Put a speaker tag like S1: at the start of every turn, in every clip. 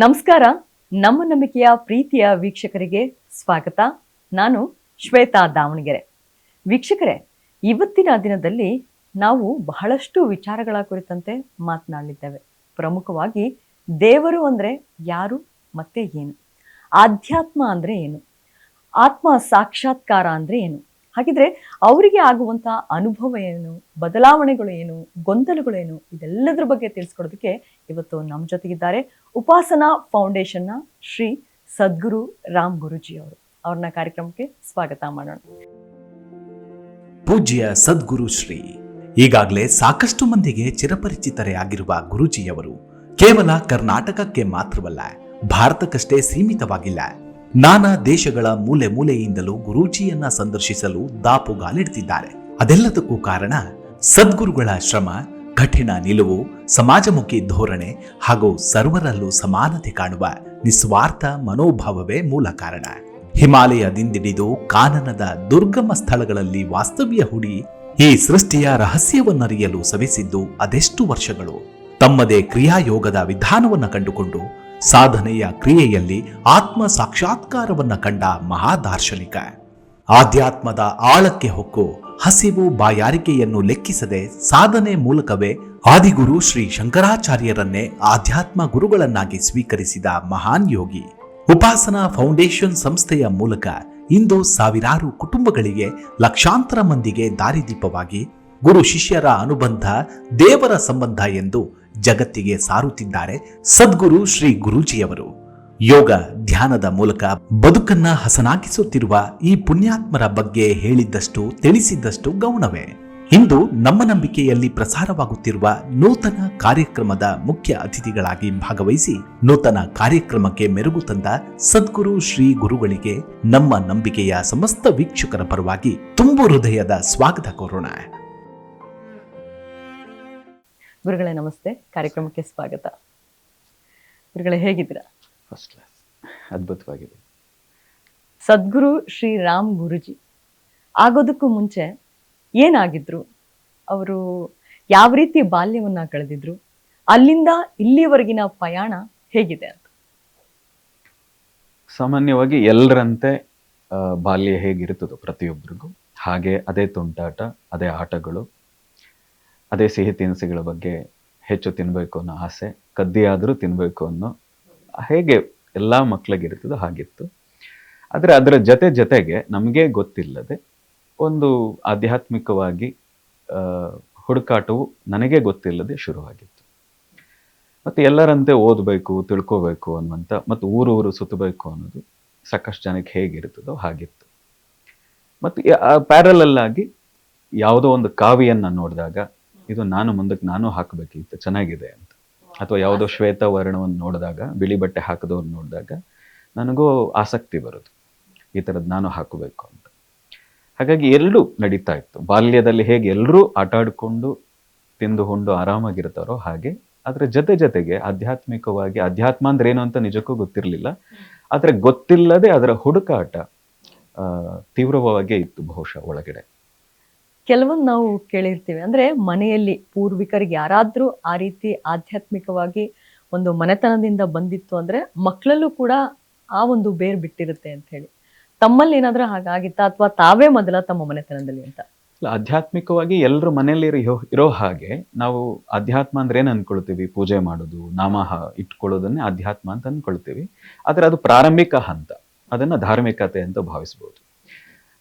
S1: ನಮಸ್ಕಾರ. ನಮ್ಮ ನಂಬಿಕೆಯ ಪ್ರೀತಿಯ ವೀಕ್ಷಕರಿಗೆ ಸ್ವಾಗತ. ನಾನು ಶ್ವೇತಾ ದಾವಣಗೆರೆ. ವೀಕ್ಷಕರೇ, ಇವತ್ತಿನ ದಿನದಲ್ಲಿ ನಾವು ಬಹಳಷ್ಟು ವಿಚಾರಗಳ ಕುರಿತಂತೆ ಮಾತನಾಡಲಿದ್ದೇವೆ. ಪ್ರಮುಖವಾಗಿ ದೇವರು ಅಂದರೆ ಯಾರು, ಮತ್ತೆ ಏನು? ಆಧ್ಯಾತ್ಮ ಅಂದರೆ ಏನು? ಆತ್ಮ ಸಾಕ್ಷಾತ್ಕಾರ ಅಂದರೆ ಏನು? ಹಾಗಿದ್ರೆ ಅವರಿಗೆ ಆಗುವಂಥ ಅನುಭವ ಏನು, ಬದಲಾವಣೆಗಳು ಏನು, ಗೊಂದಲಗಳು ಏನು, ಇದೆಲ್ಲದರ ಬಗ್ಗೆ ತಿಳಿಸ್ಕೊಡೋದಕ್ಕೆ ಇವತ್ತು ನಮ್ಮ ಜೊತೆಗಿದ್ದಾರೆ ಉಪಾಸನಾ ಫೌಂಡೇಶನ್ನ ಶ್ರೀ ಸದ್ಗುರು ರಾಮ್ ಗುರುಜಿ ಅವರು. ಅವ್ರನ್ನ ಕಾರ್ಯಕ್ರಮಕ್ಕೆ ಸ್ವಾಗತ ಮಾಡೋಣ.
S2: ಪೂಜ್ಯ ಸದ್ಗುರು ಶ್ರೀ, ಈಗಾಗಲೇ ಸಾಕಷ್ಟು ಮಂದಿಗೆ ಚಿರಪರಿಚಿತರೇ ಆಗಿರುವ ಗುರುಜಿಯವರು ಕೇವಲ ಕರ್ನಾಟಕಕ್ಕೆ ಮಾತ್ರವಲ್ಲ, ಭಾರತಕ್ಕಷ್ಟೇ ಸೀಮಿತವಾಗಿಲ್ಲ. ನಾನಾ ದೇಶಗಳ ಮೂಲೆ ಮೂಲೆಯಿಂದಲೂ ಗುರೂಜಿಯನ್ನ ಸಂದರ್ಶಿಸಲು ದಾಪುಗಾಲಿಡ್ತಿದ್ದಾರೆ ಅದೆಲ್ಲದಕ್ಕೂ ಕಾರಣ ಸದ್ಗುರುಗಳ ಶ್ರಮ, ಕಠಿಣ ನಿಲುವು, ಸಮಾಜಮುಖಿ ಧೋರಣೆ ಹಾಗೂ ಸರ್ವರಲ್ಲೂ ಸಮಾನತೆ ಕಾಣುವ ನಿಸ್ವಾರ್ಥ ಮನೋಭಾವವೇ ಮೂಲ ಕಾರಣ. ಹಿಮಾಲಯದಿಂದಿಡಿದು ಕಾನನದ ದುರ್ಗಮ ಸ್ಥಳಗಳಲ್ಲಿ ವಾಸ್ತವ್ಯ ಹೂಡಿ ಈ ಸೃಷ್ಟಿಯ ರಹಸ್ಯವನ್ನರಿಯಲು ಸವಿಸಿದ್ದು ಅದೆಷ್ಟು ವರ್ಷಗಳು. ತಮ್ಮದೇ ಕ್ರಿಯಾಯೋಗದ ವಿಧಾನವನ್ನು ಕಂಡುಕೊಂಡು ಸಾಧನೆಯ ಕ್ರಿಯೆಯಲ್ಲಿ ಆತ್ಮ ಸಾಕ್ಷಾತ್ಕಾರವನ್ನ ಕಂಡ ಮಹಾದಾರ್ಶನಿಕ. ಆಧ್ಯಾತ್ಮದ ಆಳಕ್ಕೆ ಹೊಕ್ಕು, ಹಸಿವು ಬಾಯಾರಿಕೆಯನ್ನು ಲೆಕ್ಕಿಸದೆ ಸಾಧನೆ ಮೂಲಕವೇ ಆದಿಗುರು ಶ್ರೀ ಶಂಕರಾಚಾರ್ಯರನ್ನೇ ಆಧ್ಯಾತ್ಮ ಗುರುಗಳನ್ನಾಗಿ ಸ್ವೀಕರಿಸಿದ ಮಹಾನ್ ಯೋಗಿ. ಉಪಾಸನಾ ಫೌಂಡೇಶನ್ ಸಂಸ್ಥೆಯ ಮೂಲಕ ಇಂದು ಸಾವಿರಾರು ಕುಟುಂಬಗಳಿಗೆ ಲಕ್ಷಾಂತರ ಮಂದಿಗೆ ದಾರಿದೀಪವಾಗಿ ಗುರು ಶಿಷ್ಯರ ಅನುಬಂಧ ದೇವರ ಸಂಬಂಧ ಎಂದು ಜಗತ್ತಿಗೆ ಸಾರುತ್ತಿದ್ದಾರೆ ಸದ್ಗುರು ಶ್ರೀ ಗುರೂಜಿಯವರು. ಯೋಗ ಧ್ಯಾನದ ಮೂಲಕ ಬದುಕನ್ನ ಹಸನಾಗಿಸುತ್ತಿರುವ ಈ ಪುಣ್ಯಾತ್ಮರ ಬಗ್ಗೆ ಹೇಳಿದ್ದಷ್ಟು ತಿಳಿಸಿದ್ದಷ್ಟು ಗೌಣವೇ. ಇಂದು ನಮ್ಮ ನಂಬಿಕೆಯಲ್ಲಿ ಪ್ರಸಾರವಾಗುತ್ತಿರುವ ನೂತನ ಕಾರ್ಯಕ್ರಮದ ಮುಖ್ಯ ಅತಿಥಿಗಳಾಗಿ ಭಾಗವಹಿಸಿ ನೂತನ ಕಾರ್ಯಕ್ರಮಕ್ಕೆ ಮೆರುಗು ತಂದ ಸದ್ಗುರು ಶ್ರೀ ಗುರುಗಳಿಗೆ ನಮ್ಮ ನಂಬಿಕೆಯ ಸಮಸ್ತ ವೀಕ್ಷಕರ ಪರವಾಗಿ ತುಂಬು ಹೃದಯದ ಸ್ವಾಗತ ಕೋರೋಣ.
S1: ಗುರುಗಳೇ ನಮಸ್ತೆ. ಕಾರ್ಯಕ್ರಮಕ್ಕೆ ಸ್ವಾಗತ. ಗುರುಗಳೇ ಹೇಗಿದ್ದೀರಾ?
S3: ಫಸ್ಟ್ ಕ್ಲಾಸ್ ಅದ್ಭುತವಾಗಿದೆ.
S1: ಸದ್ಗುರು ಶ್ರೀ ರಾಮ್ ಗುರುಜಿ ಆಗೋದಕ್ಕೂ ಮುಂಚೆ ಏನಾಗಿದ್ರು? ಅವರು ಯಾವ ರೀತಿ ಬಾಲ್ಯವನ್ನ ಕಳೆದಿದ್ರು? ಅಲ್ಲಿಂದ ಇಲ್ಲಿವರೆಗಿನ ಪ್ರಯಾಣ ಹೇಗಿದೆ ಅಂತ?
S3: ಸಾಮಾನ್ಯವಾಗಿ ಎಲ್ಲರಂತೆ ಆ, ಬಾಲ್ಯ ಹೇಗಿರುತ್ತದೋ ಪ್ರತಿಯೊಬ್ಬರಿಗೂ ಹಾಗೆ ಅದೇ ತುಂಟಾಟ ಅದೇ ಆಟಗಳು ಅದೇ ಸಿಹಿ ತಿನಿಸುಗಳ ಬಗ್ಗೆ ಹೆಚ್ಚು ತಿನ್ನಬೇಕು ಅನ್ನೋ ಆಸೆ, ಕದ್ದಿಯಾದರೂ ತಿನ್ನಬೇಕು ಅನ್ನೋ ಹೇಗೆ ಎಲ್ಲ ಮಕ್ಕಳಿಗಿರ್ತದೋ ಹಾಗಿತ್ತು. ಆದರೆ ಅದರ ಜೊತೆ ಜೊತೆಗೆ ನಮಗೆ ಗೊತ್ತಿಲ್ಲದೆ ಒಂದು ಆಧ್ಯಾತ್ಮಿಕವಾಗಿ ಹುಡುಕಾಟವು ನನಗೆ ಗೊತ್ತಿಲ್ಲದೆ ಶುರುವಾಗಿತ್ತು. ಮತ್ತು ಎಲ್ಲರಂತೆ ಓದಬೇಕು, ತಿಳ್ಕೋಬೇಕು ಅನ್ನುವಂಥ ಮತ್ತು ಊರು ಸುತ್ತಬೇಕು ಅನ್ನೋದು ಸಾಕಷ್ಟು ಜನಕ್ಕೆ ಹೇಗಿರ್ತದೋ ಹಾಗಿತ್ತು. ಮತ್ತು ಪ್ಯಾರಲಲ್ಲಾಗಿ ಯಾವುದೋ ಒಂದು ಕಾವಿಯನ್ನು ನೋಡಿದಾಗ ಇದು ನಾನು ಮುಂದಕ್ಕೆ ನಾನು ಹಾಕಬೇಕಿತ್ತು ಚೆನ್ನಾಗಿದೆ ಅಂತ. ಅಥವಾ ಯಾವುದೋ ಶ್ವೇತ ವರ್ಣವನ್ನು ನೋಡಿದಾಗ ಬಿಳಿ ಬಟ್ಟೆ ಹಾಕಿದವ್ರನ್ನ ನೋಡಿದಾಗ ನನಗೂ ಆಸಕ್ತಿ ಬರೋದು. ಈ ಥರದ್ದು ನಾನು ಹಾಕಬೇಕು ಅಂತ. ಹಾಗಾಗಿ ಎರಡೂ ನಡೀತಾ ಇತ್ತು. ಬಾಲ್ಯದಲ್ಲಿ ಹೇಗೆ ಎಲ್ಲರೂ ಆಟ ಆಡಿಕೊಂಡು ತಿಂದು ಹುಂಡು ಆರಾಮಾಗಿರ್ತಾರೋ ಹಾಗೆ ಅದರ ಜೊತೆ ಜೊತೆಗೆ ಆಧ್ಯಾತ್ಮಿಕವಾಗಿ ಅಧ್ಯಾತ್ಮ ಅಂದ್ರೆ ಏನು ಅಂತ ನಿಜಕ್ಕೂ ಗೊತ್ತಿರಲಿಲ್ಲ. ಆದರೆ ಗೊತ್ತಿಲ್ಲದೆ ಅದರ ಹುಡುಕಾಟ ತೀವ್ರವಾಗೇ ಇತ್ತು ಬಹುಶಃ ಒಳಗಡೆ.
S1: ಕೆಲವೊಂದು ನಾವು ಕೇಳಿರ್ತೀವಿ. ಅಂದ್ರೆ ಮನೆಯಲ್ಲಿ ಪೂರ್ವಿಕರಿಗೆ ಯಾರಾದ್ರೂ ಆ ರೀತಿ ಆಧ್ಯಾತ್ಮಿಕವಾಗಿ ಒಂದು ಮನೆತನದಿಂದ ಬಂದಿತ್ತು ಅಂದ್ರೆ ಮಕ್ಕಳಲ್ಲೂ ಕೂಡ ಆ ಒಂದು ಬೇರ್ ಬಿಟ್ಟಿರುತ್ತೆ ಅಂತ ಹೇಳಿ. ತಮ್ಮಲ್ಲಿ ಏನಾದ್ರೂ ಹಾಗಾಗಿತ್ತಾ ಅಥವಾ ತಾವೇ ಮೊದಲ ತಮ್ಮ ಮನೆತನದಲ್ಲಿ ಅಂತ?
S3: ಆಧ್ಯಾತ್ಮಿಕವಾಗಿ ಎಲ್ಲರೂ ಮನೆಯಲ್ಲಿ ಇರೋ ಹಾಗೆ ನಾವು ಅಧ್ಯಾತ್ಮ ಅಂದ್ರೆ ಏನ್ ಅನ್ಕೊಳ್ತೀವಿ? ಪೂಜೆ ಮಾಡೋದು, ನಾಮ ಇಟ್ಕೊಳ್ಳೋದನ್ನೇ ಅಧ್ಯಾತ್ಮ ಅಂತ ಅನ್ಕೊಳ್ತೀವಿ. ಆದ್ರೆ ಅದು ಪ್ರಾರಂಭಿಕ ಹಂತ. ಅದನ್ನ ಧಾರ್ಮಿಕತೆ ಅಂತ ಭಾವಿಸ್ಬೋದು.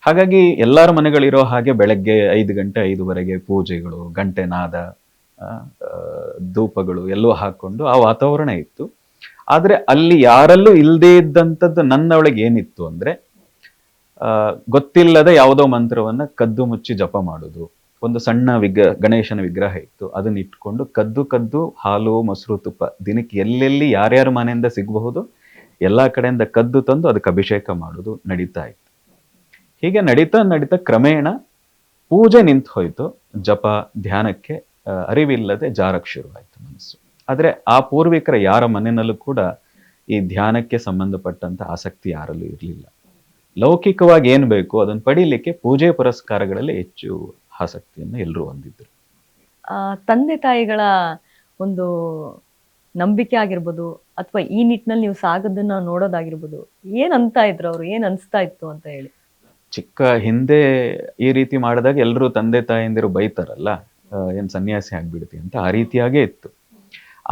S3: ಹಾಗಾಗಿ ಎಲ್ಲರ ಮನೆಗಳಿರೋ ಹಾಗೆ ಬೆಳಗ್ಗೆ ಐದು ಗಂಟೆ, ಐದುವರೆಗೆ ಪೂಜೆಗಳು ಗಂಟೆ ನಾದ ಧೂಪಗಳು ಎಲ್ಲೋ ಹಾಕೊಂಡು ಆ ವಾತಾವರಣ ಇತ್ತು. ಆದರೆ ಅಲ್ಲಿ ಯಾರಲ್ಲೂ ಇಲ್ಲದೇ ಇದ್ದಂಥದ್ದು ನನ್ನ ಒಳಗೆ ಏನಿತ್ತು ಅಂದ್ರೆ ಗೊತ್ತಿಲ್ಲದ ಯಾವುದೋ ಮಂತ್ರವನ್ನ ಕದ್ದು ಮುಚ್ಚಿ ಜಪ ಮಾಡೋದು. ಒಂದು ಸಣ್ಣ ವಿಗ್ರಹ ಗಣೇಶನ ವಿಗ್ರಹ ಇತ್ತು. ಅದನ್ನ ಇಟ್ಕೊಂಡು ಕದ್ದು ಕದ್ದು ಹಾಲು, ಮೊಸರು, ತುಪ್ಪ ದಿನಕ್ಕೆ ಎಲ್ಲೆಲ್ಲಿ ಯಾರ್ಯಾರ ಮನೆಯಿಂದ ಸಿಗಬಹುದು, ಎಲ್ಲಾ ಕಡೆಯಿಂದ ಕದ್ದು ತಂದು ಅದಕ್ಕೆ ಅಭಿಷೇಕ ಮಾಡೋದು ನಡೀತಾ ಇತ್ತು. ಹೀಗೆ ನಡೀತಾ ನಡೀತಾ ಕ್ರಮೇಣ ಪೂಜೆ ನಿಂತು ಹೋಯ್ತು. ಜಪ, ಧ್ಯಾನಕ್ಕೆ ಅರಿವಿಲ್ಲದೆ ಜಾರಕ್ ಶುರುವಾಯಿತು ಮನಸ್ಸು. ಆದ್ರೆ ಆ ಪೂರ್ವಿಕರ ಯಾರ ಮನೆಯಲ್ಲೂ ಕೂಡ ಈ ಧ್ಯಾನಕ್ಕೆ ಸಂಬಂಧಪಟ್ಟಂತ ಆಸಕ್ತಿ ಯಾರಲ್ಲೂ ಇರಲಿಲ್ಲ. ಲೌಕಿಕವಾಗಿ ಏನ್ ಬೇಕು ಅದನ್ನ ಪಡೀಲಿಕ್ಕೆ ಪೂಜೆ ಪುರಸ್ಕಾರಗಳಲ್ಲಿ ಹೆಚ್ಚು ಆಸಕ್ತಿಯನ್ನು ಎಲ್ಲರೂ ಹೊಂದಿದ್ರು.
S1: ತಂದೆ ತಾಯಿಗಳ ಒಂದು ನಂಬಿಕೆ ಆಗಿರ್ಬೋದು, ಅಥವಾ ಈ ನಿಟ್ಟಿನಲ್ಲಿ ನೀವು ಸಾಗೋದನ್ನ ನೋಡೋದಾಗಿರ್ಬೋದು, ಏನ್ ಅಂತ ಇದ್ರು ಅವ್ರು, ಏನ್ ಅನ್ಸ್ತಾ ಇತ್ತು ಅಂತ ಹೇಳಿ.
S3: ಚಿಕ್ಕ ಹಿಂದೆ ಈ ರೀತಿ ಮಾಡಿದಾಗ ಎಲ್ಲರೂ ತಂದೆ ತಾಯಂದಿರು ಬೈತಾರಲ್ಲ ಏನು ಸನ್ಯಾಸಿ ಆಗ್ಬಿಡ್ತಿ ಅಂತ ಆ ರೀತಿಯಾಗೇ ಇತ್ತು.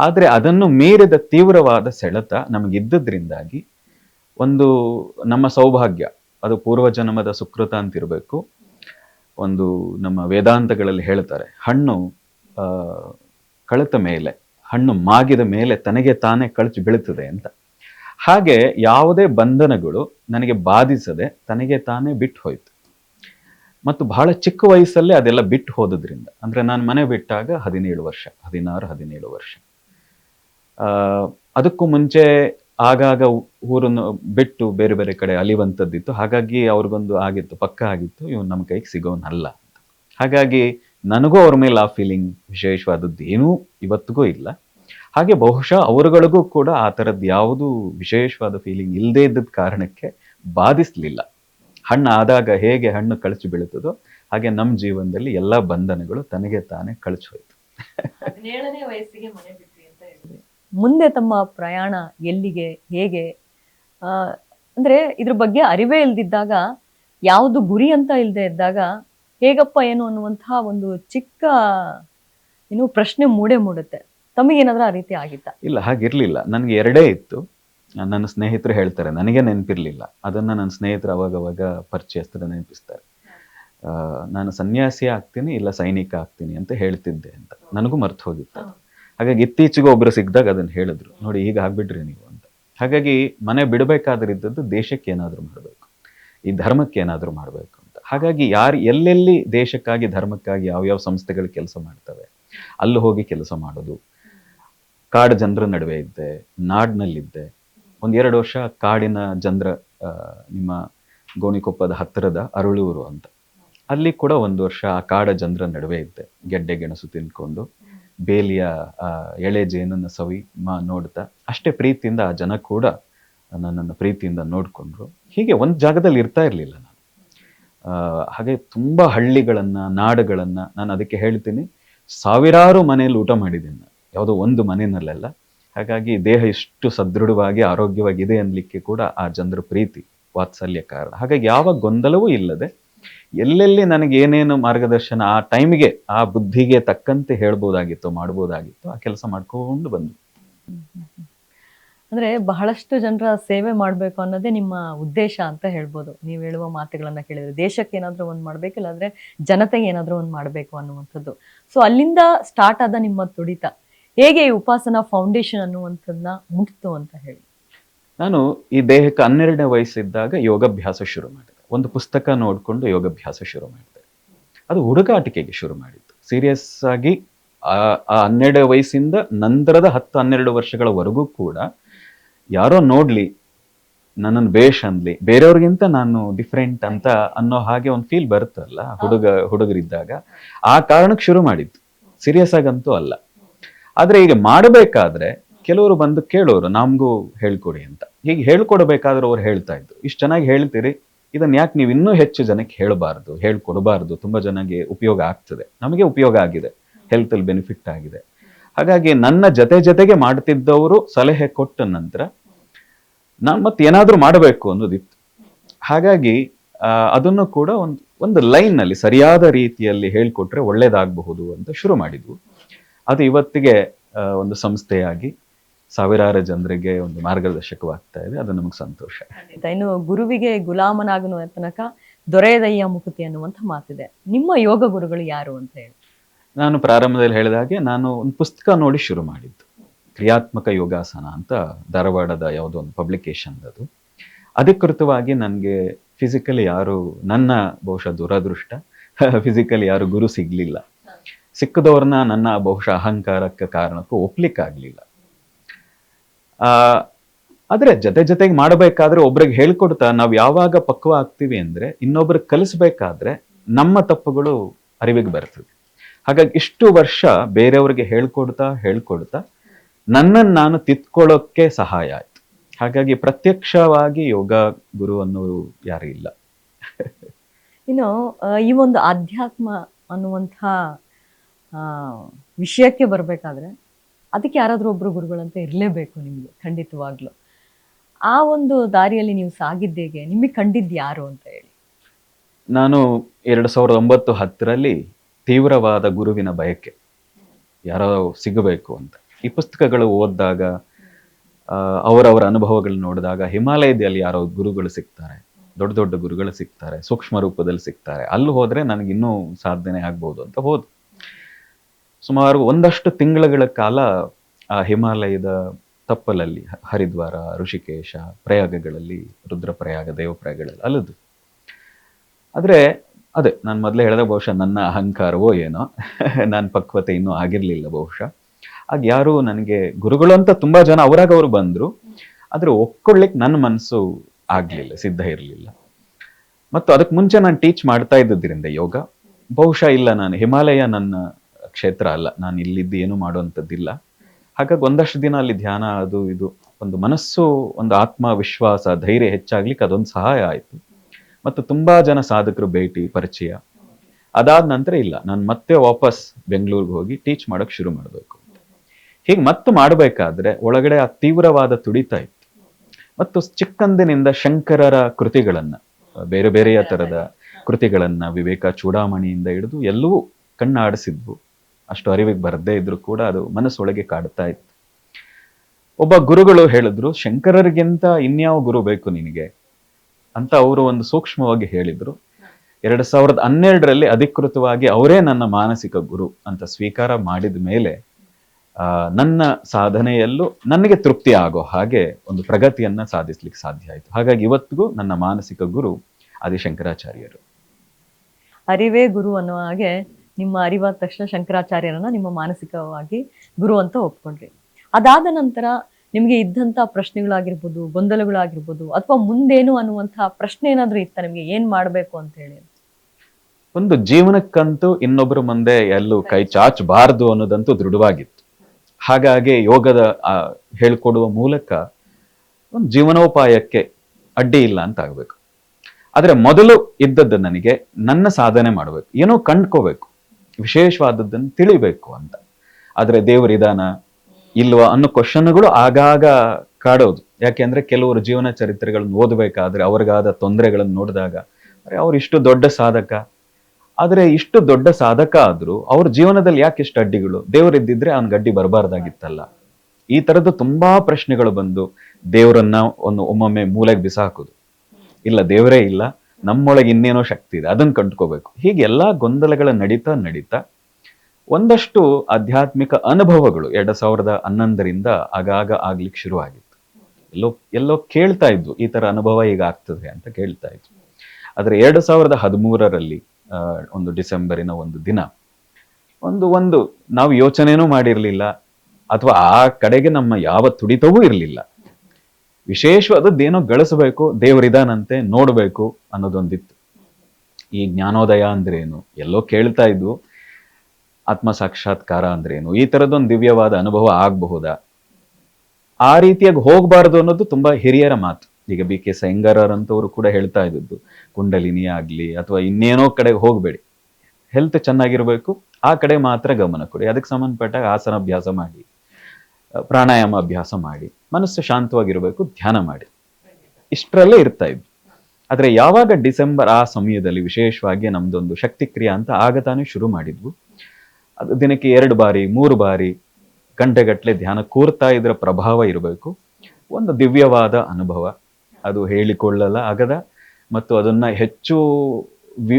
S3: ಆದರೆ ಅದನ್ನು ಮೀರಿದ ತೀವ್ರವಾದ ಸೆಳೆತ ನಮಗಿದ್ದದ್ರಿಂದಾಗಿ ಒಂದು ನಮ್ಮ ಸೌಭಾಗ್ಯ, ಅದು ಪೂರ್ವಜನ್ಮದ ಸುಕೃತ ಅಂತಿರಬೇಕು. ಒಂದು ನಮ್ಮ ವೇದಾಂತಗಳಲ್ಲಿ ಹೇಳ್ತಾರೆ, ಹಣ್ಣು ಕಳೆತ ಮೇಲೆ, ಹಣ್ಣು ಮಾಗಿದ ಮೇಲೆ ತನಗೆ ತಾನೇ ಕಳಚಿ ಬೀಳುತ್ತದೆ ಅಂತ. ಹಾಗೆ ಯಾವುದೇ ಬಂಧನಗಳು ನನಗೆ ಬಾಧಿಸದೆ ತನಗೆ ತಾನೇ ಬಿಟ್ಟು ಹೋಯ್ತು. ಮತ್ತು ಬಹಳ ಚಿಕ್ಕ ವಯಸ್ಸಲ್ಲೇ ಅದೆಲ್ಲ ಬಿಟ್ಟು ಹೋದದ್ರಿಂದ, ಅಂದ್ರೆ ನಾನು ಮನೆ ಬಿಟ್ಟಾಗ ಹದಿನೇಳು ವರ್ಷ, ಹದಿನಾರು, ಹದಿನೇಳು ವರ್ಷ. ಅದಕ್ಕೂ ಮುಂಚೆ ಆಗಾಗ ಊರನ್ನು ಬಿಟ್ಟು ಬೇರೆ ಬೇರೆ ಕಡೆ ಅಲಿವಂಥದ್ದಿತ್ತು ಹಾಗಾಗಿ ಅವ್ರಿಗೊಂದು ಆಗಿತ್ತು, ಪಕ್ಕ ಆಗಿತ್ತು, ಇವನು ನಮ್ಮ ಕೈಗೆ ಸಿಗೋನಲ್ಲ ಹಾಗಾಗಿ ನನಗೂ ಅವ್ರ ಮೇಲೆ ಆ ಫೀಲಿಂಗ್ ವಿಶೇಷವಾದದ್ದು ಏನೂ ಇವತ್ತಿಗೂ ಇಲ್ಲ. ಹಾಗೆ ಬಹುಶಃ ಅವರುಗಳಿಗೂ ಕೂಡ ಆ ಥರದ್ದು ಯಾವುದು ವಿಶೇಷವಾದ ಫೀಲಿಂಗ್ ಇಲ್ಲದೇ ಇದ್ದದ ಕಾರಣಕ್ಕೆ ಬಾಧಿಸಲಿಲ್ಲ. ಹಣ್ಣು ಆದಾಗ ಹೇಗೆ ಹಣ್ಣು ಕಳಚಿ ಬೀಳುತ್ತದೋ ಹಾಗೆ ನಮ್ಮ ಜೀವನದಲ್ಲಿ ಎಲ್ಲ ಬಂಧನಗಳು ತನಗೆ ತಾನೇ ಕಳಚಿ ಹೋಯ್ತು.
S1: ಹದಿನೇಳನೇ ವಯಸ್ಸಿಗೆ ಮನೆ ಬಿಟ್ರಿ ಅಂತ ಹೇಳಿದ್ರಿ. ಮುಂದೆ ತಮ್ಮ ಪ್ರಯಾಣ ಎಲ್ಲಿಗೆ ಹೇಗೆ? ಆ, ಅಂದ್ರೆ ಇದ್ರ ಬಗ್ಗೆ ಅರಿವೇ ಇಲ್ದಿದ್ದಾಗ ಯಾವುದು ಗುರಿ ಅಂತ ಇಲ್ಲದೆ ಇದ್ದಾಗ ಹೇಗಪ್ಪ ಏನು ಅನ್ನುವಂತಹ ಒಂದು ಚಿಕ್ಕ ಏನು ಪ್ರಶ್ನೆ ಮೂಡೆ ಮೂಡುತ್ತೆ. ತಮಗೇನಾದ್ರೂ ಆ ರೀತಿ ಆಗಿತ್ತ
S3: ಇಲ್ಲ, ಹಾಗಿರ್ಲಿಲ್ಲ. ನನಗೆ ಎರಡೇ ಇತ್ತು. ನನ್ನ ಸ್ನೇಹಿತರು ಹೇಳ್ತಾರೆ, ನನಗೆ ನೆನಪಿರ್ಲಿಲ್ಲ. ಅದನ್ನ ನನ್ನ ಸ್ನೇಹಿತರು ಅವಾಗ ಅವಾಗ ಪರಿಚಯಸ್ಥರು ನೆನಪಿಸ್ತಾರೆ. ನಾನು ಸನ್ಯಾಸಿ ಆಗ್ತೀನಿ, ಇಲ್ಲ ಸೈನಿಕ ಆಗ್ತೀನಿ ಅಂತ ಹೇಳ್ತಿದ್ದೆ ಅಂತ. ನನಗೂ ಮರ್ತು ಹೋಗಿತ್ತು ಹಾಗಾಗಿ ಇತ್ತೀಚೆಗೆ ಒಬ್ರು ಸಿಕ್ಕಿದಾಗ ಅದನ್ನ ಹೇಳಿದ್ರು. ನೋಡಿ ಈಗ ಆಗ್ಬಿಡ್ರಿ ನೀವು ಅಂತ. ಹಾಗಾಗಿ ಮನೆ ಬಿಡಬೇಕಾದ್ರಿದ್ದದ್ದು ದೇಶಕ್ಕೆ ಏನಾದರೂ ಮಾಡಬೇಕು. ಈ ಧರ್ಮಕ್ಕೆ ಏನಾದರೂ ಮಾಡಬೇಕು ಅಂತ. ಹಾಗಾಗಿ ಯಾರು, ಎಲ್ಲೆಲ್ಲಿ ದೇಶಕ್ಕಾಗಿ, ಧರ್ಮಕ್ಕಾಗಿ ಯಾವ್ಯಾವ ಸಂಸ್ಥೆಗಳು ಕೆಲಸ ಮಾಡ್ತವೆ, ಅಲ್ಲಿ ಹೋಗಿ ಕೆಲಸ ಮಾಡೋದು ಕಾಡು ಜನರ ನಡುವೆ ಇದ್ದೆ, ನಾಡಿನಲ್ಲಿದ್ದೆ. ಒಂದೆರಡು ವರ್ಷ ಕಾಡಿನ ಜನರ ನಿಮ್ಮ ಗೋಣಿಕೊಪ್ಪದ ಹತ್ತಿರದ ಅರಳೂರು ಅಂತ. ಅಲ್ಲಿ ಕೂಡ ಒಂದು ವರ್ಷ ಆ ಕಾಡ ಜನರ ನಡುವೆ ಇದ್ದೆ. ಗೆಡ್ಡೆ ಗೆಣಸು ತಿನ್ಕೊಂಡು, ಬೇಲಿಯ ಎಳೆ ಜೇನನ್ನು ಸವಿ ಮಾ ನೋಡ್ತಾ, ಅಷ್ಟೇ ಪ್ರೀತಿಯಿಂದ ಆ ಜನ ಕೂಡ ನನ್ನನ್ನು ಪ್ರೀತಿಯಿಂದ ನೋಡ್ಕೊಂಡ್ರು. ಹೀಗೆ ಒಂದು ಜಾಗದಲ್ಲಿ ಇರ್ತಾ ಇರಲಿಲ್ಲ ನಾನು. ಹಾಗೆ ತುಂಬಾ ಹಳ್ಳಿಗಳನ್ನ, ನಾಡುಗಳನ್ನ ನಾನು ಅದಕ್ಕೆ ಹೇಳ್ತೀನಿ, ಸಾವಿರಾರು ಮನೆಯಲ್ಲಿ ಊಟ ಮಾಡಿದ್ದೀನಿ. ಯಾವುದೋ ಒಂದು ಮನೆಯಲ್ಲೆಲ್ಲ. ಹಾಗಾಗಿ ದೇಹ ಎಷ್ಟು ಸದೃಢವಾಗಿ ಆರೋಗ್ಯವಾಗಿದೆ ಅನ್ಲಿಕ್ಕೆ ಕೂಡ ಆ ಜನರ ಪ್ರೀತಿ ವಾತ್ಸಲ್ಯ ಕಾರಣ. ಹಾಗಾಗಿ ಯಾವ ಗೊಂದಲವೂ ಇಲ್ಲದೆ ಎಲ್ಲೆಲ್ಲಿ ನನಗೆ ಏನೇನು ಮಾರ್ಗದರ್ಶನ ಆ ಟೈಮ್ಗೆ, ಆ ಬುದ್ಧಿಗೆ ತಕ್ಕಂತೆ ಹೇಳ್ಬೋದಾಗಿತ್ತು, ಮಾಡ್ಬೋದಾಗಿತ್ತು ಆ ಕೆಲಸ ಮಾಡ್ಕೊಂಡು ಬಂದ್ವಿ.
S1: ಅಂದ್ರೆ ಬಹಳಷ್ಟು ಜನರ ಸೇವೆ ಮಾಡಬೇಕು ಅನ್ನೋದೇ ನಿಮ್ಮ ಉದ್ದೇಶ ಅಂತ ಹೇಳ್ಬೋದು. ನೀವು ಹೇಳುವ ಮಾತುಗಳನ್ನ ಕೇಳಿದ್ರೆ ದೇಶಕ್ಕೆ ಏನಾದ್ರೂ ಒಂದು ಮಾಡ್ಬೇಕು ಇಲ್ಲಾಂದ್ರೆ ಜನತೆಗೆ ಏನಾದ್ರೂ ಒಂದು ಮಾಡ್ಬೇಕು ಅನ್ನುವಂಥದ್ದು. ಸೊ ಅಲ್ಲಿಂದ ಸ್ಟಾರ್ಟ್ ಆದ ನಿಮ್ಮ ತುಡಿತ. ಹೇಗೆ ಈ ಉಪಾಸನಾ ಫೌಂಡೇಶನ್ ಅನ್ನುವಂಥದ್ದನ್ನ ಮುಟ್ತು ಅಂತ ಹೇಳಿ.
S3: ನಾನು ಈ ದೇಹಕ್ಕೆ ಹನ್ನೆರಡನೇ ವಯಸ್ಸಿದ್ದಾಗ ಯೋಗಾಭ್ಯಾಸ ಶುರು ಮಾಡಿದೆ. ಒಂದು ಪುಸ್ತಕ ನೋಡಿಕೊಂಡು ಯೋಗಾಭ್ಯಾಸ ಶುರು ಮಾಡಿದೆ. ಅದು ಹುಡುಗಾಟಿಕೆಗೆ ಶುರು ಮಾಡಿದ್ದು ಸೀರಿಯಸ್ ಆಗಿ ಆ ಆ ಹನ್ನೆರಡು ವಯಸ್ಸಿಂದ ನಂತರದ ಹತ್ತು ಹನ್ನೆರಡು ವರ್ಷಗಳವರೆಗೂ ಕೂಡ ಯಾರೋ ನೋಡ್ಲಿ ನನ್ನನ್ನು ಬೇಷ್ ಅನ್ಲಿ ಬೇರೆಯವ್ರಿಗಿಂತ ನಾನು ಡಿಫ್ರೆಂಟ್ ಅಂತ ಅನ್ನೋ ಹಾಗೆ ಒಂದು ಫೀಲ್ ಬರುತ್ತಲ್ಲ ಹುಡುಗ ಹುಡುಗರಿದ್ದಾಗ ಆ ಕಾರಣಕ್ಕೆ ಶುರು ಮಾಡಿದ್ದು. ಸೀರಿಯಸ್ ಆಗಂತೂ ಅಲ್ಲ. ಆದ್ರೆ ಈಗ ಮಾಡಬೇಕಾದ್ರೆ ಕೆಲವರು ಬಂದು ಕೇಳೋರು, ನಮಗೂ ಹೇಳ್ಕೊಡಿ ಅಂತ. ಹೀಗೆ ಹೇಳ್ಕೊಡ್ಬೇಕಾದ್ರೆ ಅವ್ರು ಹೇಳ್ತಾ ಇದ್ರು. ಇಷ್ಟು ಚೆನ್ನಾಗಿ ಹೇಳ್ತೀರಿ ಇದನ್ನ ಯಾಕೆ ನೀವು ಇನ್ನೂ ಹೆಚ್ಚು ಜನಕ್ಕೆ ಹೇಳಬಾರ್ದು, ಹೇಳ್ಕೊಡಬಾರ್ದು? ತುಂಬಾ ಜನಕ್ಕೆ ಉಪಯೋಗ ಆಗ್ತದೆ. ನಮಗೆ ಉಪಯೋಗ ಆಗಿದೆ. ಹೆಲ್ತ್ ಅಲ್ಲಿ ಬೆನಿಫಿಟ್ ಆಗಿದೆ. ಹಾಗಾಗಿ ನನ್ನ ಜೊತೆ ಜೊತೆಗೆ ಮಾಡ್ತಿದ್ದವರು ಸಲಹೆ ಕೊಟ್ಟ ನಂತರ ನಾನು ಮತ್ತೆ ಏನಾದರೂ ಮಾಡಬೇಕು ಅನ್ನೋದಿತ್ತು. ಹಾಗಾಗಿ ಅದನ್ನು ಕೂಡ ಒಂದು ಒಂದು ಲೈನ್ನಲ್ಲಿ ಸರಿಯಾದ ರೀತಿಯಲ್ಲಿ ಹೇಳ್ಕೊಟ್ರೆ ಒಳ್ಳೇದಾಗಬಹುದು ಅಂತ ಶುರು ಮಾಡಿದ್ವು. ಅದು ಇವತ್ತಿಗೆ ಒಂದು ಸಂಸ್ಥೆಯಾಗಿ ಸಾವಿರಾರು ಜನರಿಗೆ ಒಂದು ಮಾರ್ಗದರ್ಶಕವಾಗ್ತಾ ಇದೆ. ಅದು ನಮಗೆ ಸಂತೋಷ.
S1: ಇನ್ನು ಗುರುವಿಗೆ ಗುಲಾಮನಾಗನು ತನಕ ದೊರೆಯದಯ್ಯ ಮುಕುತಿ ಅನ್ನುವಂಥ ಮಾತಿದೆ. ನಿಮ್ಮ ಯೋಗ ಗುರುಗಳು ಯಾರು ಅಂತ ಹೇಳಿ.
S3: ನಾನು ಪ್ರಾರಂಭದಲ್ಲಿ ಹೇಳಿದ ಹಾಗೆ ನಾನು ಒಂದು ಪುಸ್ತಕ ನೋಡಿ ಶುರು ಮಾಡಿದ್ದು. ಕ್ರಿಯಾತ್ಮಕ ಯೋಗಾಸನ ಅಂತ ಧಾರವಾಡದ ಯಾವುದೋ ಒಂದು ಪಬ್ಲಿಕೇಶನ್ ಅದು ಅಧಿಕೃತವಾಗಿ ನನಗೆ ಫಿಸಿಕಲಿ ಯಾರು ನನ್ನ ಬಹುಶಃ ದುರದೃಷ್ಟ. ಫಿಸಿಕಲಿ ಯಾರು ಗುರು ಸಿಗ್ಲಿಲ್ಲ. ಸಿಕ್ಕದವ್ರನ್ನ ನನ್ನ ಬಹುಶಃ ಅಹಂಕಾರಕ್ಕೆ ಕಾರಣಕ್ಕೂ ಒಪ್ಲಿಕ್ಕಾಗಲಿಲ್ಲ. ಆ, ಆದ್ರೆ ಜೊತೆ ಜೊತೆಗೆ ಮಾಡಬೇಕಾದ್ರೆ ಒಬ್ರಿಗೆ ಹೇಳ್ಕೊಡ್ತಾ ನಾವು ಯಾವಾಗ ಪಕ್ವ ಆಗ್ತೀವಿ ಅಂದ್ರೆ ಇನ್ನೊಬ್ರಿಗೆ ಕಲಿಸ್ಬೇಕಾದ್ರೆ ನಮ್ಮ ತಪ್ಪುಗಳು ಅರಿವಿಗೆ ಬರ್ತದೆ. ಹಾಗಾಗಿ ಇಷ್ಟು ವರ್ಷ ಬೇರೆಯವ್ರಿಗೆ ಹೇಳ್ಕೊಡ್ತಾ ಹೇಳ್ಕೊಡ್ತಾ ನನ್ನನ್ನು ನಾನು ತಿತ್ಕೊಳ್ಳೋಕ್ಕೆ ಸಹಾಯ ಆಯ್ತು. ಹಾಗಾಗಿ ಪ್ರತ್ಯಕ್ಷವಾಗಿ ಯೋಗ ಗುರು ಅನ್ನೋರು ಯಾರು ಇಲ್ಲ.
S1: ಇನ್ನು ಈ ಒಂದು ಆಧ್ಯಾತ್ಮ ಅನ್ನುವಂಥ ವಿಷಯಕ್ಕೆ ಬರಬೇಕಾದ್ರೆ ಅದಕ್ಕೆ ಯಾರಾದರೂ ಒಬ್ಬರು ಗುರುಗಳಂತ ಇರಲೇಬೇಕು ನಿಮಗೆ, ಖಂಡಿತವಾಗ್ಲೂ. ಆ ಒಂದು ದಾರಿಯಲ್ಲಿ ನೀವು ಸಾಗಿದ್ದೇಗೆ ನಿಮಗೆ ಕಂಡಿದ್ದು ಯಾರು ಅಂತ ಹೇಳಿ.
S3: ನಾನು ಎರಡು ಸಾವಿರದ ಒಂಬತ್ತು ಹತ್ತರಲ್ಲಿ ತೀವ್ರವಾದ ಗುರುವಿನ ಬಯಕೆ, ಯಾರೋ ಸಿಗಬೇಕು ಅಂತ. ಈ ಪುಸ್ತಕಗಳು ಓದಿದಾಗ ಅವರವರ ಅನುಭವಗಳು ನೋಡಿದಾಗ ಹಿಮಾಲಯದಲ್ಲಿ ಯಾರೋ ಗುರುಗಳು ಸಿಗ್ತಾರೆ, ದೊಡ್ಡ ದೊಡ್ಡ ಗುರುಗಳು ಸಿಗ್ತಾರೆ, ಸೂಕ್ಷ್ಮ ರೂಪದಲ್ಲಿ ಸಿಗ್ತಾರೆ. ಅಲ್ಲಿ ಹೋದರೆ ನನಗಿನ್ನೂ ಸಾಧನೆ ಆಗ್ಬೋದು ಅಂತ ಹೋದ್ ಸುಮಾರು ಒಂದಷ್ಟು ತಿಂಗಳುಗಳ ಕಾಲ, ಆ ಹಿಮಾಲಯದ ತಪ್ಪಲಲ್ಲಿ ಹರಿದ್ವಾರ, ಋಷಿಕೇಶ, ಪ್ರಯಾಗಗಳಲ್ಲಿ, ರುದ್ರಪ್ರಯಾಗ, ದೇವಪ್ರಯಾಗಗಳಲ್ಲಿ ಅಲ್ಲದು ಆದ್ರೆ, ಅದೇ, ನಾನು ಮೊದಲೇ ಹೇಳಿದ ಬಹುಶಃ ನನ್ನ ಅಹಂಕಾರವೋ ಏನೋ, ನಾನು ಪಕ್ವತೆ ಇನ್ನೂ ಆಗಿರಲಿಲ್ಲ ಬಹುಶಃ. ಆಗ ಯಾರು ನನಗೆ ಗುರುಗಳು ಅಂತ ತುಂಬಾ ಜನ ಅವರಾಗ ಅವರು ಬಂದರು. ಆದರೆ ಒಪ್ಕೊಳ್ಳಿಕ್ ನನ್ನ ಮನಸ್ಸು ಆಗಲಿಲ್ಲ, ಸಿದ್ಧ ಇರಲಿಲ್ಲ. ಮತ್ತು ಅದಕ್ಕೆ ಮುಂಚೆ ನಾನು ಟೀಚ್ ಮಾಡ್ತಾ ಇದ್ದದ್ರಿಂದ ಯೋಗ. ಬಹುಶಃ ಇಲ್ಲ ನಾನು, ಹಿಮಾಲಯ ನನ್ನ ಕ್ಷೇತ್ರ ಅಲ್ಲ. ನಾನು ಇಲ್ಲಿದ್ದು ಏನು ಮಾಡುವಂಥದ್ದಿಲ್ಲ. ಹಾಗಾಗಿ ಒಂದಷ್ಟು ದಿನ ಅಲ್ಲಿ ಧ್ಯಾನ, ಅದು ಇದು, ಒಂದು ಮನಸ್ಸು, ಒಂದು ಆತ್ಮವಿಶ್ವಾಸ, ಧೈರ್ಯ ಹೆಚ್ಚಾಗ್ಲಿಕ್ಕೆ ಅದೊಂದು ಸಹಾಯ ಆಯಿತು. ಮತ್ತು ತುಂಬಾ ಜನ ಸಾಧಕರು ಭೇಟಿ, ಪರಿಚಯ. ಅದಾದ ನಂತರ ಇಲ್ಲ, ನಾನು ಮತ್ತೆ ವಾಪಸ್ ಬೆಂಗಳೂರಿಗೆ ಹೋಗಿ ಟೀಚ್ ಮಾಡೋಕ್ಕೆ ಶುರು ಮಾಡಬೇಕು. ಹೀಗೆ ಮತ್ತೆ ಮಾಡಬೇಕಾದ್ರೆ ಒಳಗಡೆ ಆ ತೀವ್ರವಾದ ತುಡಿತ ಇತ್ತು. ಮತ್ತು ಚಿಕ್ಕಂದಿನಿಂದ ಶಂಕರರ ಕೃತಿಗಳನ್ನು, ಬೇರೆ ಬೇರೆಯ ತರದ ಕೃತಿಗಳನ್ನು, ವಿವೇಕ ಚೂಡಾಮಣಿಯಿಂದ ಹಿಡಿದು ಎಲ್ಲವೂ ಕಣ್ಣಾಡಿಸಿದ್ವು. ಅಷ್ಟು ಅರಿವಿಗೆ ಬರದೇ ಇದ್ರೂ ಕೂಡ ಅದು ಮನಸ್ಸೊಳಗೆ ಕಾಡ್ತಾ ಇತ್ತು. ಒಬ್ಬ ಗುರುಗಳು ಹೇಳಿದ್ರು, ಶಂಕರರಿಗಿಂತ ಇನ್ಯಾವ ಗುರು ಬೇಕು ನಿನಗೆ? ಅಂತ ಅವರು ಒಂದು ಸೂಕ್ಷ್ಮವಾಗಿ ಹೇಳಿದ್ರು. ಎರಡ್ ಸಾವಿರದ ಹನ್ನೆರಡರಲ್ಲಿ ಅಧಿಕೃತವಾಗಿ ಅವರೇ ನನ್ನ ಮಾನಸಿಕ ಗುರು ಅಂತ ಸ್ವೀಕಾರ ಮಾಡಿದ ಮೇಲೆ ನನ್ನ ಸಾಧನೆಯಲ್ಲೂ ನನಗೆ ತೃಪ್ತಿ ಆಗೋ ಹಾಗೆ ಒಂದು ಪ್ರಗತಿಯನ್ನ ಸಾಧಿಸ್ಲಿಕ್ಕೆ ಸಾಧ್ಯ ಆಯಿತು. ಹಾಗಾಗಿ ಇವತ್ತಿಗೂ ನನ್ನ ಮಾನಸಿಕ ಗುರು ಆದಿಶಂಕರಾಚಾರ್ಯರು.
S1: ಅರಿವೇ ಗುರು ಅನ್ನುವ ಹಾಗೆ ನಿಮ್ಮ ಅರಿವಾದ ತಕ್ಷಣ ಶಂಕರಾಚಾರ್ಯರನ್ನ ನಿಮ್ಮ ಮಾನಸಿಕವಾಗಿ ಗುರು ಅಂತ ಒಪ್ಕೊಂಡ್ರಿ. ಅದಾದ ನಂತರ ನಿಮಗೆ ಇದ್ದಂಥ ಪ್ರಶ್ನೆಗಳಾಗಿರ್ಬೋದು ಗೊಂದಲಗಳಾಗಿರ್ಬೋದು ಅಥವಾ ಮುಂದೇನು ಅನ್ನುವಂತಹ ಪ್ರಶ್ನೆ ಏನಾದರೂ ಇತ್ತ ನಿಮಗೆ? ಏನ್ ಮಾಡಬೇಕು ಅಂತ ಹೇಳಿ?
S3: ಒಂದು ಜೀವನಕ್ಕಂತೂ ಇನ್ನೊಬ್ಬರ ಮುಂದೆ ಎಲ್ಲೂ ಕೈ ಚಾಚಬಾರದು ಅನ್ನೋದಂತೂ ದೃಢವಾಗಿತ್ತು. ಹಾಗಾಗಿ ಯೋಗದ ಹೇಳ್ಕೊಡುವ ಮೂಲಕ ಒಂದು ಜೀವನೋಪಾಯಕ್ಕೆ ಅಡ್ಡಿ ಇಲ್ಲ ಅಂತ ಆಗಬೇಕು ಆದರೆ ಮೊದಲು ಇದ್ದದ್ದು ನನಗೆ ನನ್ನ ಸಾಧನೆ ಮಾಡಬೇಕು. ಏನೋ ಕಂಡ್ಕೋಬೇಕು. ವಿಶೇಷವಾದದ್ದನ್ನು ತಿಳಿಬೇಕು ಅಂತ. ಆದ್ರೆ ದೇವರಿದಾನ ಇಲ್ವಾ ಅನ್ನೋ ಕ್ವಶನ್ಗಳು ಆಗಾಗ ಕಾಡೋದು. ಯಾಕೆಂದ್ರೆ ಕೆಲವರು ಜೀವನ ಚರಿತ್ರೆಗಳನ್ನು ಓದಬೇಕಾದ್ರೆ ಅವ್ರಿಗಾದ ತೊಂದರೆಗಳನ್ನು ನೋಡಿದಾಗ, ಅರೆ ಅವ್ರು ಇಷ್ಟು ದೊಡ್ಡ ಸಾಧಕ. ಆದ್ರೆ ಇಷ್ಟು ದೊಡ್ಡ ಸಾಧಕ ಆದ್ರೂ ಅವ್ರ ಜೀವನದಲ್ಲಿ ಯಾಕೆ ಇಷ್ಟು ಅಡ್ಡಿಗಳು? ದೇವರಿದ್ದಿದ್ರೆ ಅವ್ನ್ ಗಡ್ಡಿ ಬರಬಾರ್ದಾಗಿತ್ತಲ್ಲ. ಈ ತರದ್ದು ತುಂಬಾ ಪ್ರಶ್ನೆಗಳು ಬಂದು ದೇವರನ್ನ ಒಂದು ಒಮ್ಮೊಮ್ಮೆ ಮೂಲೆಗೆ ಬಿಸಾಕೋದು. ಇಲ್ಲ ದೇವರೇ ಇಲ್ಲ ನಮ್ಮೊಳಗೆ ಇನ್ನೇನೋ ಶಕ್ತಿ ಇದೆ, ಅದನ್ನು ಕಂಡುಕೋಬೇಕು. ಹೀಗೆ ಎಲ್ಲ ಗೊಂದಲಗಳ ನಡೀತಾ ನಡೀತಾ ಒಂದಷ್ಟು ಆಧ್ಯಾತ್ಮಿಕ ಅನುಭವಗಳು ಎರಡು ಸಾವಿರದ ಹನ್ನೊಂದರಿಂದ ಆಗಾಗ ಆಗ್ಲಿಕ್ಕೆ ಶುರುವಾಗಿತ್ತು. ಎಲ್ಲೋ ಎಲ್ಲೋ ಕೇಳ್ತಾ ಇದ್ವು, ಈ ತರ ಅನುಭವ ಈಗ ಆಗ್ತದೆ ಅಂತ ಕೇಳ್ತಾ ಇದ್ವು. ಆದ್ರೆ ಎರಡು ಸಾವಿರದ ಹದಿಮೂರರಲ್ಲಿ ಒಂದು ಡಿಸೆಂಬರಿನ ಒಂದು ದಿನ, ಒಂದು ಒಂದು ನಾವು ಯೋಚನೆನೂ ಮಾಡಿರ್ಲಿಲ್ಲ, ಅಥವಾ ಆ ಕಡೆಗೆ ನಮ್ಮ ಯಾವ ತುಡಿತವೂ ಇರಲಿಲ್ಲ. ವಿಶೇಷವಾದದ್ದೇನೋ ಗಳಿಸಬೇಕು, ದೇವರಿದಾನಂತೆ ನೋಡಬೇಕು ಅನ್ನೋದೊಂದಿತ್ತು. ಈ ಜ್ಞಾನೋದಯ ಅಂದ್ರೇನು? ಎಲ್ಲೋ ಕೇಳ್ತಾ ಇದ್ವು, ಆತ್ಮ ಸಾಕ್ಷಾತ್ಕಾರ ಅಂದ್ರೇನು? ಈ ತರದೊಂದು ದಿವ್ಯವಾದ ಅನುಭವ ಆಗಬಹುದಾ? ಆ ರೀತಿಯಾಗಿ ಹೋಗಬಾರದು ಅನ್ನೋದು ತುಂಬಾ ಹಿರಿಯರ ಮಾತು. ಈಗ ಬಿ ಕೆ ಅಂತವರು ಕೂಡ ಹೇಳ್ತಾ ಇದ್ದದ್ದು, ಕುಂಡಲಿನಿ ಆಗ್ಲಿ ಅಥವಾ ಇನ್ನೇನೋ ಕಡೆಗೆ ಹೋಗಬೇಡಿ. ಹೆಲ್ತ್ ಚೆನ್ನಾಗಿರ್ಬೇಕು, ಆ ಕಡೆ ಮಾತ್ರ ಗಮನ ಕೊಡಿ. ಅದಕ್ಕೆ ಸಂಬಂಧಪಟ್ಟಾಗ ಆಸನ ಅಭ್ಯಾಸ ಮಾಡಿ ಪ್ರಾಣಾಯಾಮ ಅಭ್ಯಾಸ ಮಾಡಿ, ಮನಸ್ಸು ಶಾಂತವಾಗಿರಬೇಕು, ಧ್ಯಾನ ಮಾಡಿ. ಇಷ್ಟರಲ್ಲೇ ಇರ್ತಾ ಇದ್ವಿ. ಆದರೆ ಯಾವಾಗ ಡಿಸೆಂಬರ್ ಆ ಸಮಯದಲ್ಲಿ ವಿಶೇಷವಾಗಿ ನಮ್ದೊಂದು ಶಕ್ತಿ ಕ್ರಿಯಾ ಅಂತ ಆಗ ತಾನೇ ಶುರು ಮಾಡಿದ್ವು. ಅದು ದಿನಕ್ಕೆ ಎರಡು ಬಾರಿ, ಮೂರು ಬಾರಿ ಗಂಟೆಗಟ್ಟಲೆ ಧ್ಯಾನ ಕೂರ್ತಾ ಇದ್ರ ಪ್ರಭಾವ ಇರಬೇಕು. ಒಂದು ದಿವ್ಯವಾದ ಅನುಭವ. ಅದು ಹೇಳಿಕೊಳ್ಳಲ್ಲ ಆಗದ. ಮತ್ತು ಅದನ್ನ ಹೆಚ್ಚು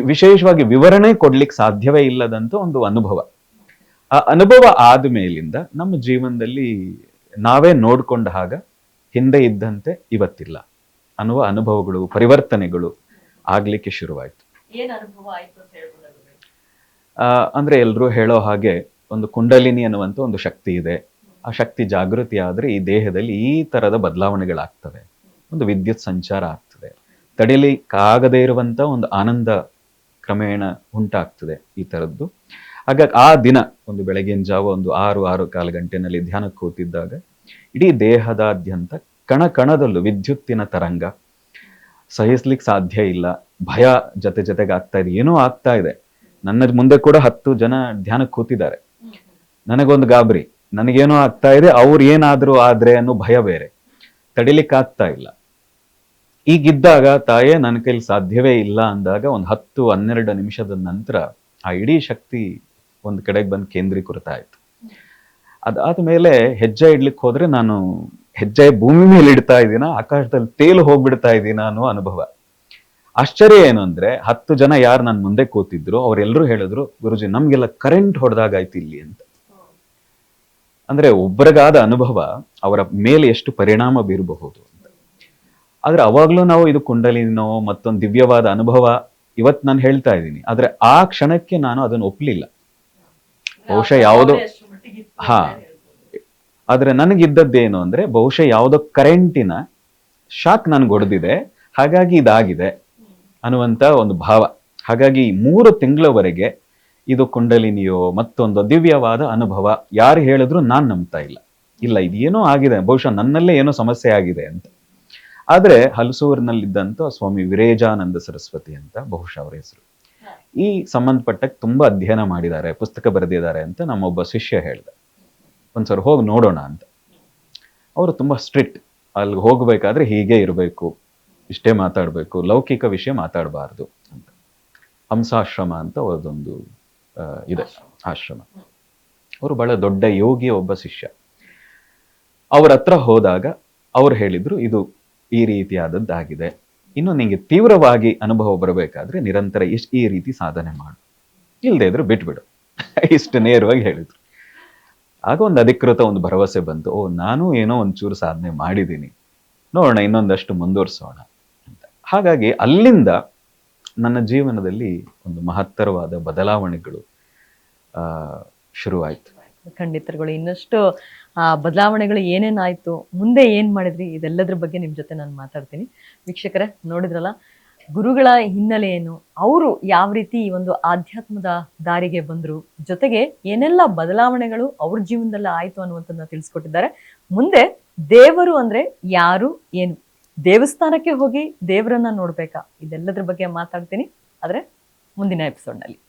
S3: ವಿಶೇಷವಾಗಿ ವಿವರಣೆ ಕೊಡ್ಲಿಕ್ಕೆ ಸಾಧ್ಯವೇ ಇಲ್ಲದಂತ ಒಂದು ಅನುಭವ. ಆ ಅನುಭವ ಆದ ಮೇಲಿಂದ ನಮ್ಮ ಜೀವನದಲ್ಲಿ ನಾವೇ ನೋಡ್ಕೊಂಡ ಹಾಗ ಹಿಂದೆ ಇದ್ದಂತೆ ಇವತ್ತಿಲ್ಲ ಅನ್ನುವ ಅನುಭವಗಳು ಪರಿವರ್ತನೆಗಳು ಆಗ್ಲಿಕ್ಕೆ ಶುರುವಾಯ್ತು. ಅಂದ್ರೆ ಎಲ್ರೂ ಹೇಳೋ ಹಾಗೆ ಒಂದು ಕುಂಡಲಿನಿ ಅನ್ನುವಂತ ಒಂದು ಶಕ್ತಿ ಇದೆ. ಆ ಶಕ್ತಿ ಜಾಗೃತಿ ಆದ್ರೆ ಈ ದೇಹದಲ್ಲಿ ಈ ತರದ ಬದಲಾವಣೆಗಳಾಗ್ತವೆ. ಒಂದು ವಿದ್ಯುತ್ ಸಂಚಾರ ಆಗ್ತದೆ. ತಡಿಲಿಕ್ಕಾಗದೇ ಇರುವಂತ ಒಂದು ಆನಂದ ಕ್ರಮೇಣ ಉಂಟಾಗ್ತದೆ ಈ ತರದ್ದು. ಹಾಗಾಗಿ ಆ ದಿನ, ಒಂದು ಬೆಳಗಿನ ಜಾವ, ಒಂದು ಆರು ಆರು ಕಾಲು ಗಂಟೆನಲ್ಲಿ ಧ್ಯಾನಕ್ಕೆ ಕೂತಿದ್ದಾಗ ಇಡೀ ದೇಹದಾದ್ಯಂತ ಕಣ ಕಣದಲ್ಲೂ ವಿದ್ಯುತ್ತಿನ ತರಂಗ. ಸಹಿಸ್ಲಿಕ್ಕೆ ಸಾಧ್ಯ ಇಲ್ಲ. ಭಯ ಜೊತೆ ಜೊತೆಗೆ ಆಗ್ತಾ ಇದೆ. ಏನೋ ಆಗ್ತಾ ಇದೆ. ನನ್ನ ಮುಂದೆ ಕೂಡ ಹತ್ತು ಜನ ಧ್ಯಾನಕ್ಕೆ ಕೂತಿದ್ದಾರೆ. ನನಗೊಂದು ಗಾಬರಿ. ನನಗೇನೋ ಆಗ್ತಾ ಇದೆ. ಅವ್ರು ಏನಾದ್ರೂ ಆದ್ರೆ ಅನ್ನೋ ಭಯ ಬೇರೆ. ತಡಿಲಿಕ್ಕೆ ಆಗ್ತಾ ಇಲ್ಲ. ಈಗಿದ್ದಾಗ ತಾಯೇ, ನನ್ನ ಕೈಲಿ ಸಾಧ್ಯವೇ ಇಲ್ಲ ಅಂದಾಗ ಒಂದು ಹತ್ತು, ಹನ್ನೆರಡು ನಿಮಿಷದ ನಂತರ ಆ ಇಡೀ ಶಕ್ತಿ ಒಂದು ಕಡೆಗೆ ಬಂದು ಕೇಂದ್ರೀಕೃತ ಆಯ್ತು ಅದಾದ್ಮೇಲೆ ಹೆಜ್ಜೆ ಇಡ್ಲಿಕ್ಕೆ ಹೋದ್ರೆ ನಾನು ಹೆಜ್ಜೆ ಭೂಮಿ ಮೇಲೆ ಇಡ್ತಾ ಇದ್ದೀನ ಆಕಾಶದಲ್ಲಿ ತೇಲು ಹೋಗ್ಬಿಡ್ತಾ ಇದ್ದೀನ ಅನ್ನೋ ಅನುಭವ. ಆಶ್ಚರ್ಯ ಏನು ಅಂದ್ರೆ ಹತ್ತು ಜನ ಯಾರು ನನ್ನ ಮುಂದೆ ಕೂತಿದ್ರು ಅವರೆಲ್ಲರೂ ಹೇಳಿದ್ರು, ಗುರುಜಿ ನಮ್ಗೆಲ್ಲ ಕರೆಂಟ್ ಹೊಡೆದಾಗಾಯ್ತು ಇಲ್ಲಿ ಅಂತ. ಅಂದ್ರೆ ಒಬ್ಬರಿಗಾದ ಅನುಭವ ಅವರ ಮೇಲೆ ಎಷ್ಟು ಪರಿಣಾಮ ಬೀರಬಹುದು ಅಂತ. ಆದ್ರೆ ಅವಾಗ್ಲೂ ನಾವು ಇದು ಕುಂಡಲಿನೋ ಮತ್ತೊಂದು ದಿವ್ಯವಾದ ಅನುಭವ ಇವತ್ ನಾನು ಹೇಳ್ತಾ ಇದ್ದೀನಿ. ಆದ್ರೆ ಆ ಕ್ಷಣಕ್ಕೆ ನಾನು ಅದನ್ನು ಒಪ್ಲಿಲ್ಲ. ಬಹುಶಃ ಯಾವುದೋ ಹಾ. ಆದ್ರೆ ನನಗಿದ್ದದ್ದೇನು ಅಂದ್ರೆ ಬಹುಶಃ ಯಾವುದೋ ಕರೆಂಟಿನ ಶಾಕ್ ನನ್ಗೆ ಹೊಡೆದಿದೆ ಹಾಗಾಗಿ ಇದಾಗಿದೆ ಅನ್ನುವಂತ ಒಂದು ಭಾವ. ಹಾಗಾಗಿ ಈ ಮೂರು ತಿಂಗಳವರೆಗೆ ಇದು ಕುಂಡಲಿನಿಯೋ ಮತ್ತೊಂದು ದಿವ್ಯವಾದ ಅನುಭವ ಯಾರು ಹೇಳಿದ್ರು ನಾನ್ ನಂಬ್ತಾ ಇಲ್ಲ. ಇಲ್ಲ ಇದೇನೋ ಆಗಿದೆ ಬಹುಶಃ ನನ್ನಲ್ಲೇ ಏನೋ ಸಮಸ್ಯೆ ಆಗಿದೆ ಅಂತ. ಆದ್ರೆ ಹಲಸೂರಿನಲ್ಲಿದ್ದಂತ ಸ್ವಾಮಿ ವಿರೇಜಾನಂದ ಸರಸ್ವತಿ ಅಂತ ಬಹುಶಃ ಅವರ ಹೆಸರು. ಈ ಸಂಬಂಧಪಟ್ಟ ತುಂಬಾ ಅಧ್ಯಯನ ಮಾಡಿದ್ದಾರೆ, ಪುಸ್ತಕ ಬರೆದಿದ್ದಾರೆ ಅಂತ ನಮ್ಮೊಬ್ಬ ಶಿಷ್ಯ ಹೇಳ್ದ. ಒಂದ್ಸರ್ ಹೋಗಿ ನೋಡೋಣ ಅಂತ. ಅವರು ತುಂಬಾ ಸ್ಟ್ರಿಕ್ಟ್ ಅಲ್ಲಿ ಹೋಗ್ಬೇಕಾದ್ರೆ ಹೀಗೆ ಇರಬೇಕು, ಇಷ್ಟೇ ಮಾತಾಡಬೇಕು, ಲೌಕಿಕ ವಿಷಯ ಮಾತಾಡಬಾರ್ದು ಅಂತ. ಹಂಸಾಶ್ರಮ ಅಂತ ಅವರದೊಂದು ಇದೆ, ಆಶ್ರಮ. ಅವರು ಬಹಳ ದೊಡ್ಡ ಯೋಗಿ ಒಬ್ಬ ಶಿಷ್ಯ. ಅವ್ರ ಹತ್ರ ಹೋದಾಗ ಅವ್ರು ಹೇಳಿದ್ರು, ಇದು ಈ ರೀತಿಯಾದದ್ದಾಗಿದೆ. ಇನ್ನು ನಿಮಗೆ ತೀವ್ರವಾಗಿ ಅನುಭವ ಬರಬೇಕಾದ್ರೆ ನಿರಂತರ ಇಷ್ಟ್ ಈ ರೀತಿ ಸಾಧನೆ ಮಾಡು. ಇಲ್ಲದೆ ಇದ್ರೆ ಬಿಟ್ಬಿಡು. ಇಷ್ಟು ನೇರವಾಗಿ ಹೇಳಿದ್ರು. ಆಗ ಒಂದು ಅಧಿಕೃತ ಒಂದು ಭರವಸೆ ಬಂತು. ಓ, ನಾನು ಏನೋ ಒಂಚೂರು ಸಾಧನೆ ಮಾಡಿದ್ದೀನಿ. ನೋಡೋಣ, ಇನ್ನೊಂದಷ್ಟು ಮುಂದುವರಿಸೋಣ ಅಂತ. ಹಾಗಾಗಿ ಅಲ್ಲಿಂದ ನನ್ನ ಜೀವನದಲ್ಲಿ ಒಂದು ಮಹತ್ತರವಾದ ಬದಲಾವಣೆಗಳು ಶುರುವಾಯ್ತು.
S1: ಖಂಡಿತರುಗಳು. ಇನ್ನಷ್ಟು, ಆ, ಬದಲಾವಣೆಗಳು ಏನೇನಾಯ್ತು ಮುಂದೆ ಏನ್ ಮಾಡಿದ್ರಿ, ಇದೆಲ್ಲದ್ರ ಬಗ್ಗೆ ನಿಮ್ ಜೊತೆ ನಾನು ಮಾತಾಡ್ತೀನಿ. ವೀಕ್ಷಕರೇ, ನೋಡಿದ್ರಲ್ಲ, ಗುರುಗಳ ಹಿನ್ನೆಲೆ ಏನು ಅವರು ಯಾವ ರೀತಿ ಈ ಒಂದು ಆಧ್ಯಾತ್ಮದ ದಾರಿಗೆ ಬಂದ್ರು, ಜೊತೆಗೆ ಏನೆಲ್ಲ ಬದಲಾವಣೆಗಳು ಅವ್ರ ಜೀವನದಲ್ಲಿ ಆಯ್ತು ಅನ್ನುವಂಥದ್ದನ್ನ ತಿಳಿಸ್ಕೊಟ್ಟಿದ್ದಾರೆ. ಮುಂದೆ ದೇವರು ಅಂದ್ರೆ ಯಾರು, ಏನು, ದೇವಸ್ಥಾನಕ್ಕೆ ಹೋಗಿ ದೇವರನ್ನ ನೋಡ್ಬೇಕಾ, ಇದೆಲ್ಲದ್ರ ಬಗ್ಗೆ ಮಾತಾಡ್ತೀನಿ. ಆದ್ರೆ, ಮುಂದಿನ ಎಪಿಸೋಡ್ನಲ್ಲಿ